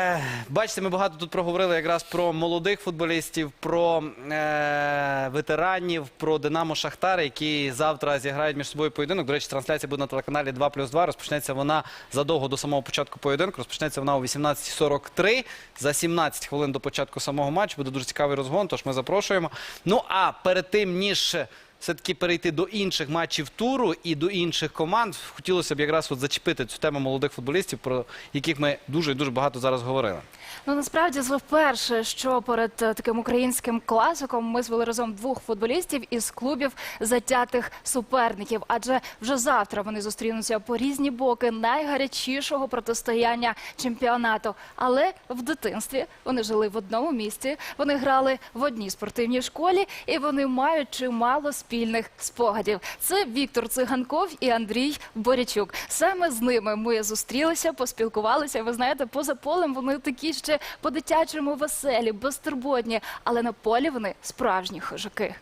Е, Бачите, ми багато тут проговорили якраз про молодих футболістів, про е, ветеранів, про Динамо Шахтар, які завтра зіграють між собою поєдинок. До речі, трансляція буде на телеканалі 2 плюс 2. Розпочнеться вона задовго до самого початку поєдинку. Розпочнеться вона о 18.43. За 17 хвилин до початку самого матчу. Буде дуже цікавий розгон, тож ми запрошуємо. Ну а перед тим, ніж все-таки перейти до інших матчів туру і до інших команд, хотілося б якраз от зачепити цю тему молодих футболістів, про яких ми дуже дуже багато зараз говорили. Ну насправді це вперше, що перед е, таким українським класиком ми звели разом двох футболістів із клубів затятих суперників. Адже вже завтра вони зустрінуться по різні боки найгарячішого протистояння чемпіонату. Але в дитинстві вони жили в одному місці, вони грали в одній спортивній школі, і вони мають чимало спільних спогадів. Це Віктор Циганков і Андрій Борячук. Саме з ними ми зустрілися, поспілкувалися. Ви знаєте, поза полем вони такі ще по-дитячому веселі, безтурботні, але на полі вони справжні хижаки.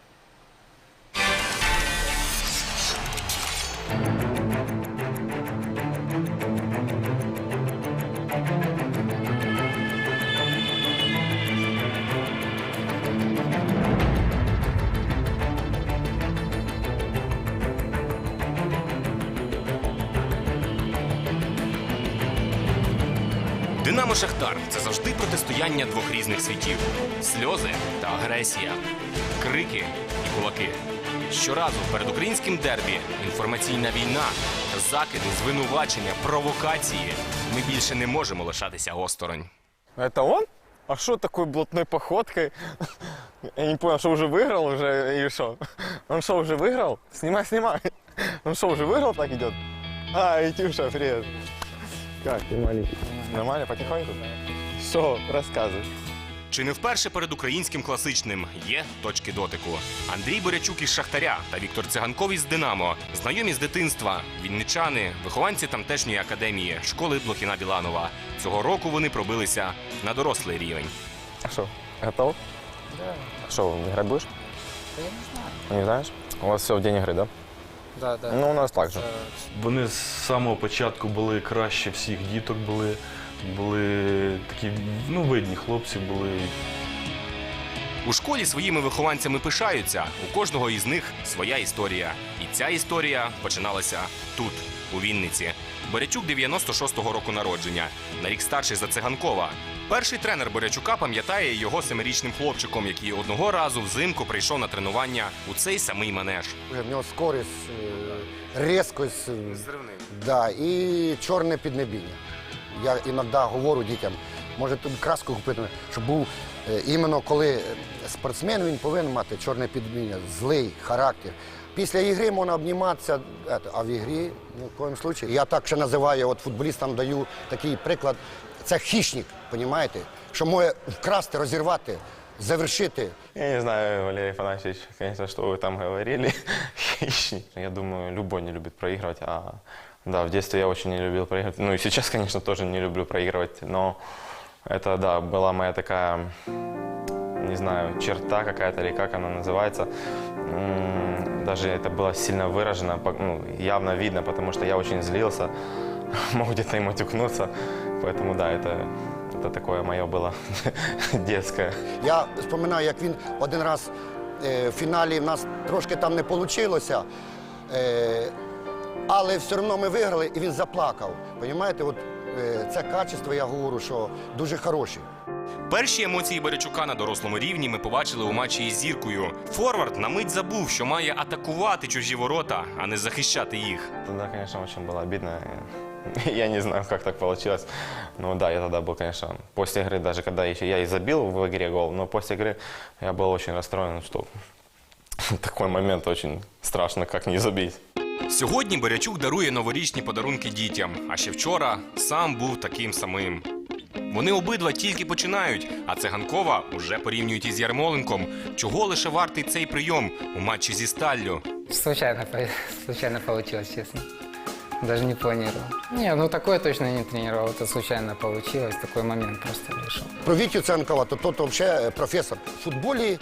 Динамо Шахтар це завжди протистояння двох різних світів: сльози та агресія, крики і кулаки. Щоразу перед українським дербі інформаційна війна, закиди, звинувачення, провокації. Ми більше не можемо лишатися осторонь. Это он? А что такой блатной походкой? Я не понял, что уже выиграл уже или что? Он что, уже выиграл? Снимай, снимай. Он что, уже выиграл, так идет? А, Итюша, привет. Как ты маленький? Нормально, потихоньку? Что, рассказывай. Чи не вперше перед українським класичним є точки дотику? Андрій Борячук із Шахтаря та Віктор Циганков із Динамо знайомі з дитинства, вінничани, вихованці тамтешньої академії школи Блохіна Біланова. Цього року вони пробилися на дорослий рівень. А что, готов? Да. Что, играть будешь? Да я не знаю. Не знаешь? У вас все в день игры, да? Да, да. Ну, у нас так же. Вони з самого початку були краще всіх діток, були, були такі ну, видні хлопці були. У школі своїми вихованцями пишаються. У кожного із них своя історія. І ця історія починалася тут, у Вінниці. Борячук 96-го року народження, на рік старший за циганкова. Перший тренер Борячука пам'ятає його семирічним хлопчиком, який одного разу взимку прийшов на тренування у цей самий манеж. В нього скорість, е, різкость, е, да, і чорне піднебіння. Я іноді говорю дітям, може тут краску купити, щоб був е, іменно коли спортсмен він повинен мати чорне піднебіння, злий характер. Після ігри можна обніматися, а в ігрі ні в коєму случаї. Я так ще називаю, от футболістам даю такий приклад. Це хищник, розумієте? Що може вкрасти, розірвати, завершити. Я не знаю, Валерий Афанасьевич, конечно, что вы там говорили. Хищник. Я думаю, любой не любит проигрывать. А да, в детстве я очень не любил проигрывать. Ну и сейчас, конечно, тоже не люблю проигрывать. Но это, да, была моя такая, не знаю, черта какая-то или как она называется. М, Даже это было сильно выражено, по- ну, явно видно, потому что я очень злился. Мог где-то им отюкнуться. Поэтому, да, это, это такое мое было детское. Я споминаю, як він один раз е, в фіналі в нас трошки там не вийшло, е, але все одно ми виграли і він заплакав. Понімаєте, от е, це качество, я говорю, що дуже хороше. Перші емоції Борячука на дорослому рівні ми побачили у матчі із зіркою. Форвард на мить забув, що має атакувати чужі ворота, а не захищати їх. Тогда, конечно, очень было обидно. Я не знаю, как так получилось. Ну да, я тогда был, конечно, после игры, даже когда еще я и забил в игре гол, но после игры я был очень расстроен, что такой момент очень страшно, как не забить. Сьогодні Борячук дарує новорічні подарунки дітям, а ще вчора сам був таким самим. Вони обидва тільки починають, а циганкова уже порівнюють із Ярмоленком. Чого лише вартий цей прийом у матчі зі сталлю? Случайно, по- случайно получилось, честно. Даже не планировал. Не, ну такое точно не тренировал. Это случайно получилось. Такой момент просто вышел. Про Вітю Ценкова, то тот взагалі професор. В футболі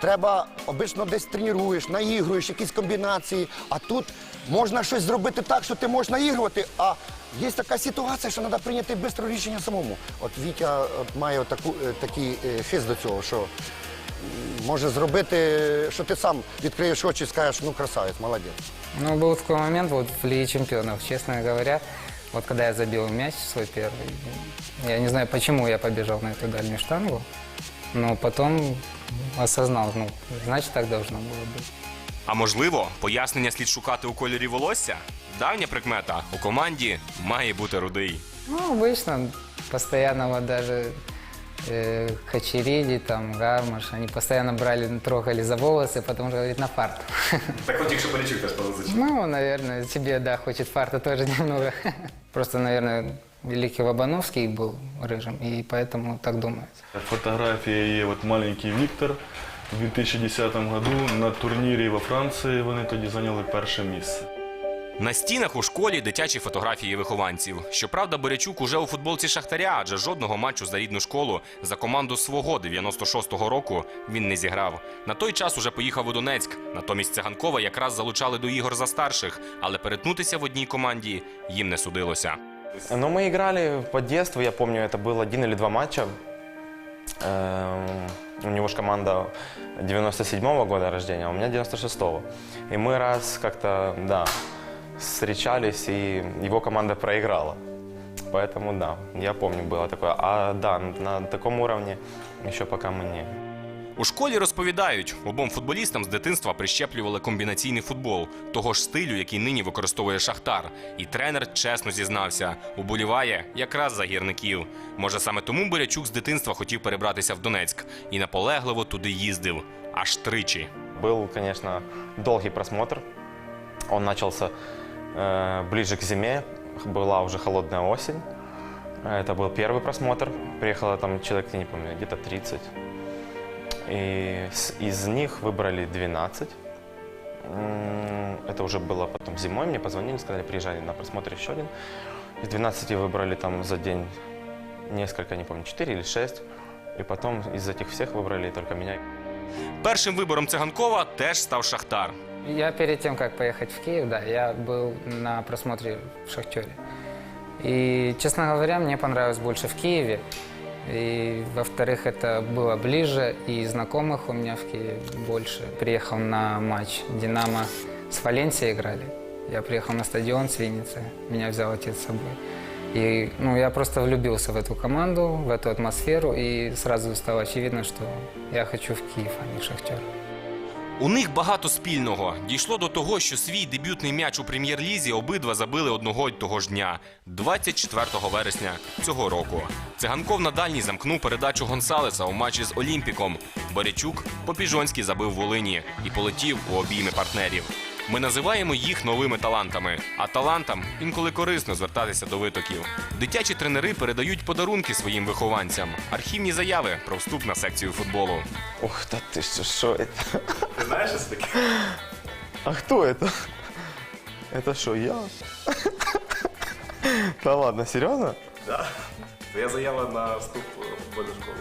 треба обично десь тренуєш, наігруєш якісь комбінації, а тут можна щось зробити так, що ти можеш наігрувати, а є така ситуація, що треба прийняти швидко рішення самому. От Вітя має таку, е, такий е, хист до цього, що може зробити, що ти сам відкриєш очі і скажеш, ну красавець, молодець. Ну, был такой момент вот в Лиге Чемпионов, честно говоря. Вот когда я забил мяч свой первый, я не знаю, почему я побежал на эту дальнюю штангу, но потом осознал, ну, значит, так должно было быть. А можливо, пояснення слід шукати у кольорі волосся? Давня прикмета у команді має бути рудий. Ну, обычно, постоянно вот даже э, Хачериди, там, Гармаш, они постоянно брали, трогали за волосы, потом же говорит, на фарт. Так от якщо Борячук теж позичив. Ну, наверное, тебе, да, хочет фарта тоже немного. Просто, наверное, Великий Лобановский был рыжим, и поэтому так думает. Фотографія є от маленький Віктор у 2010 году на турнірі во Франції. Вони тоді зайняли перше місце. На стінах у школі дитячі фотографії вихованців. Щоправда, Борячук уже у футболці Шахтаря, адже жодного матчу за рідну школу за команду свого 96-го року він не зіграв. На той час уже поїхав у Донецьк. Натомість Циганкова якраз залучали до ігор за старших, але перетнутися в одній команді їм не судилося. Но мы играли по детству, я помню, это был один или два матча. Эм, У него же команда 97-го года рождения, а у меня 96-го. И мы раз как-то, да, встречались, и его команда проиграла. Поэтому, да, я помню, было такое. А, да, на таком уровне еще пока мы не... У школі розповідають, обом футболістам з дитинства прищеплювали комбінаційний футбол, того ж стилю, який нині використовує Шахтар. І тренер чесно зізнався, уболіває якраз за гірників. Може, саме тому Борячук з дитинства хотів перебратися в Донецьк і наполегливо туди їздив аж тричі. Был, конечно, долгий просмотр. Он начался э, ближе к зиме, была уже холодная осень. Это был первый просмотр. Приехало там человек, я не помню, где-то 30. И с- из них выбрали 12. М, Это уже было потом зимой. Мне позвонили, сказали, приезжай на просмотр еще один. Из 12 выбрали там за день несколько, не помню, 4 или 6. И потом из этих всех выбрали только меня. Першим вибором циганкова теж став Шахтар. Я перед тем, как поехать в Киев, да, я был на просмотре в Шахтере. И, честно говоря, мне понравилось больше в Киеве. И, во-вторых, это было ближе, и знакомых у меня в Киеве больше. Приехал на матч «Динамо» с Валенсией играли. Я приехал на стадион с Винницы, меня взял отец с собой. И ну, я просто влюбился в эту команду, в эту атмосферу, и сразу стало очевидно, что я хочу в Киев, а не в Шахтер. У них багато спільного. Дійшло до того, що свій дебютний м'яч у прем'єр-лізі обидва забили одного й того ж дня, 24 вересня цього року. Циганков на дальній замкнув передачу Гонсалеса у матчі з Олімпіком. Борячук по-піжонськи забив Волині і полетів у обійми партнерів. Ми називаємо їх новими талантами, а талантам інколи корисно звертатися до витоків. Дитячі тренери передають подарунки своїм вихованцям, архівні заяви про вступ на секцію футболу. Ух, да ты что, что это? Ти знаєш, що це таке? А кто это? Это что, я? Да ладно, серьезно? Це заява на вступ у футбольну школу.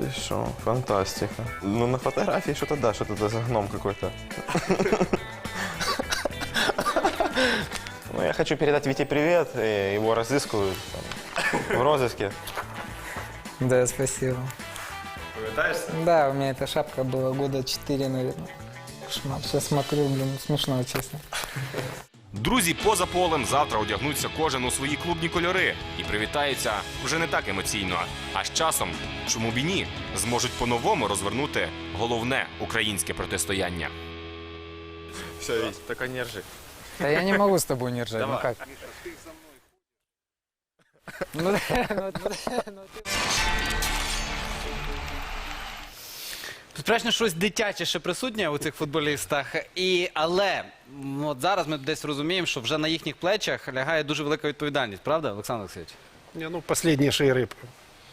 Ты что, фантастика. Ну, на фотографии что-то да, что-то это за гном какой-то. Ну, я хочу передать Вите привет, и его разыскивают там, в розыске. Да, спасибо. Пам'ятаєшся? Да, у меня эта шапка была года 4, наверное. Кошмар. Сейчас смотрю, блин, смешно, честно. Друзі поза полем завтра одягнуться кожен у свої клубні кольори і привітаються вже не так емоційно. А з часом, чому б і ні, зможуть по-новому розвернути головне українське протистояння. Все, только не ржи. Да я не могу с тобой не ржать, ну как? Ну, да, ну, ну, Безперечно, щось дитяче ще присутнє у цих футболістах. І, але м, от зараз ми десь розуміємо, що вже на їхніх плечах лягає дуже велика відповідальність, правда, Олександр Олексійович? Не, ну, последние игры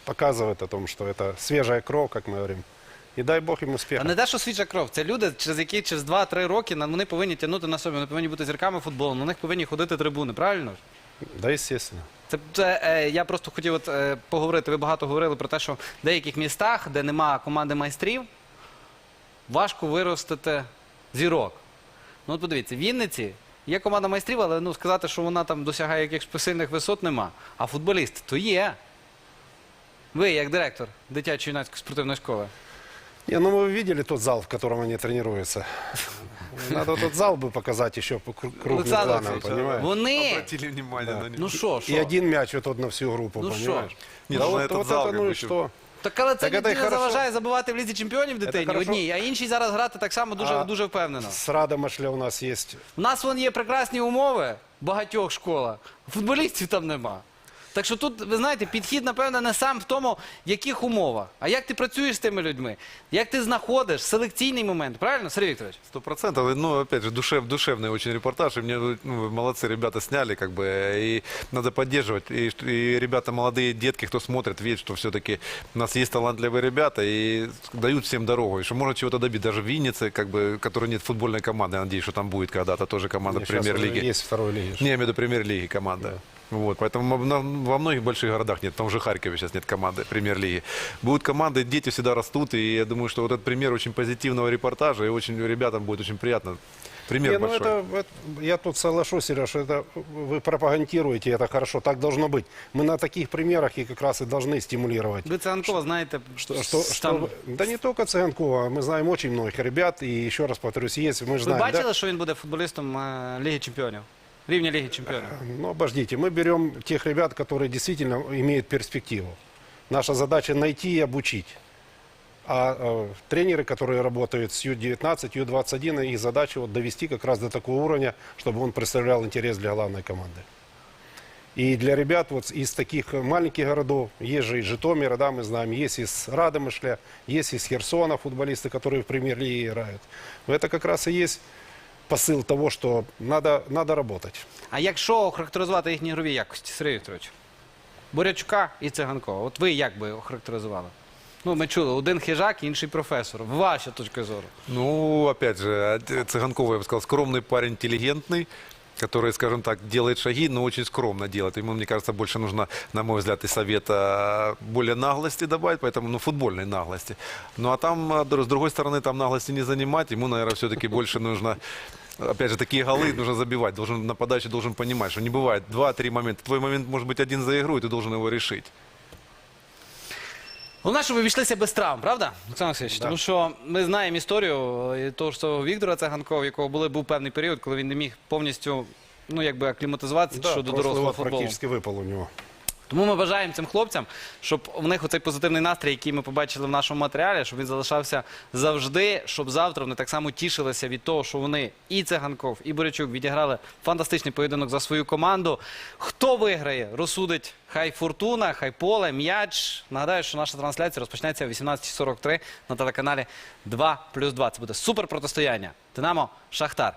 показывают о том, что это свежая кровь, как мы говорим. И дай бог им А успеха. не те, що свіжа кров. Це люди, через які через 2-3 роки на- вони повинні тягнути на собі, вони повинні бути зірками футболу, на них повинні ходити трибуни, правильно? ж? Да, естественно. Це, це е, я просто хотів от, е, поговорити. Ви багато говорили про те, що в деяких містах, де нема команди майстрів, важко виростити зірок. Ну, от подивіться, в Вінниці є команда майстрів, але ну, сказати, що вона там досягає якихось посильних висот, нема. А футболісти то є. Ви, як директор дитячої юнацької спортивної школи. Не, ну вы видели тот зал, в котором они тренируются? Надо тот зал бы показать еще по кру- крупным Олександр планом, Олексійович, понимаешь? Вони. Обратили внимание на него. Ну що, И що? один мяч вот тот на всю группу, Ну понимаешь? Нет, да ну, вот, этот вот зал это, как ну бы и что? Так але це Так це й не хорошо. заважає забивати в лізі чемпіонів дитині хорошо. одній, а іншій зараз грати так само дуже, А дуже впевнено. С Радомашля у нас есть У нас вон є прекрасні умови багатьох школах. Футболістів там нема. Так що тут, ви знаєте, підхід, напевно, не сам в тому, в яких умовах, а як ти працюєш з тими людьми, як ти знаходиш селекційний момент. Правильно, Сергій Вікторович? Сто процентов. Ну, опять же, душев, душевный очень репортаж. И мне ну, молодцы ребята сняли, как бы, и надо поддерживать. И, что- и ребята молодые, детки, кто смотрит, видят, что все-таки у нас есть талантливые ребята и дают всем дорогу. И что можно чего-то добить. Даже в Виннице, как бы, в которой нет футбольной команды, я надеюсь, что там будет когда-то тоже команда сейчас уже премьер-лиги. есть второй лиги. Не, я имею в виду премьер-лиги команда. Вот, поэтому в- на- во многих больших городах нет, в том же Харькове сейчас нет команды премьер-лиги. Будут команды, дети всегда растут, и я думаю, что вот этот пример очень позитивного репортажа, и очень ребятам будет очень приятно. Пример Не, ну большой. это, это- я тут соглашусь, Сереж, это вы пропагандируете, это хорошо, так должно быть. Мы на таких примерах и как раз и должны стимулировать. Ви Циганкова знаєте, Что, что, с- что, там- вы- да не только Цыганкова, мы знаем очень многих ребят, и еще раз повторюсь, есть, мы же ви знаем, да? бачили, що він буде футболістом е, Ліги Чемпіонів? Рівня Ліги Чемпіонів. Ну, обождите, мы берем тех ребят, которые действительно имеют перспективу. Наша задача найти и обучить. А э, тренеры, которые работают с Ю-19, Ю-21, их задача вот довести как раз до такого уровня, чтобы он представлял интерес для главной команды. И для ребят вот из таких маленьких городов, есть же из Житомира, да, мы знаем, есть из Радомышля, есть из Херсона футболисты, которые в премьер-лиге играют. Но это как раз и есть посыл того, что надо, надо работать. А якщо охарактеризувати їхні ігрові якості, Сергій Вікторович? Борячука і Циганкова. От ви як би охарактеризували? Ну, ми чули, один хижак, інший професор. Ваша точка зору. Ну, опять же, э, Цыганкова, я бы сказал, скромный парень, интеллигентный, который, скажем так, делает шаги, но очень скромно делает. Ему, мне кажется, больше нужно, на мой взгляд, и совета более наглости добавить, поэтому, ну, футбольной наглости. Ну, а там, э, др- с другой стороны, там наглости не занимать, ему, наверное, все-таки больше нужно Опять же, такие голы нужно забивать. Должен, на подаче должен понимать, что не бывает два-три момента. Твой момент может быть один за игру, и ты должен его решить. Головне, щоб ви війшлися без травм, правда? Олександр Олексійович? Тому що ми знаємо історію е, того ж самого Віктора Циганкова, у якого були, був певний період, коли він не міг повністю ну, якби акліматизуватися Да, щодо прошлый дорослого год футболу. практически выпал у него. Тому ми бажаємо цим хлопцям, щоб в них оцей позитивний настрій, який ми побачили в нашому матеріалі, щоб він залишався завжди, щоб завтра вони так само тішилися від того, що вони і Циганков, і Борячук відіграли фантастичний поєдинок за свою команду. Хто виграє, розсудить хай фортуна, хай поле, м'яч. Нагадаю, що наша трансляція розпочнеться о 18.43 на телеканалі 2 плюс 2. Це буде супер протистояння. Динамо Шахтар.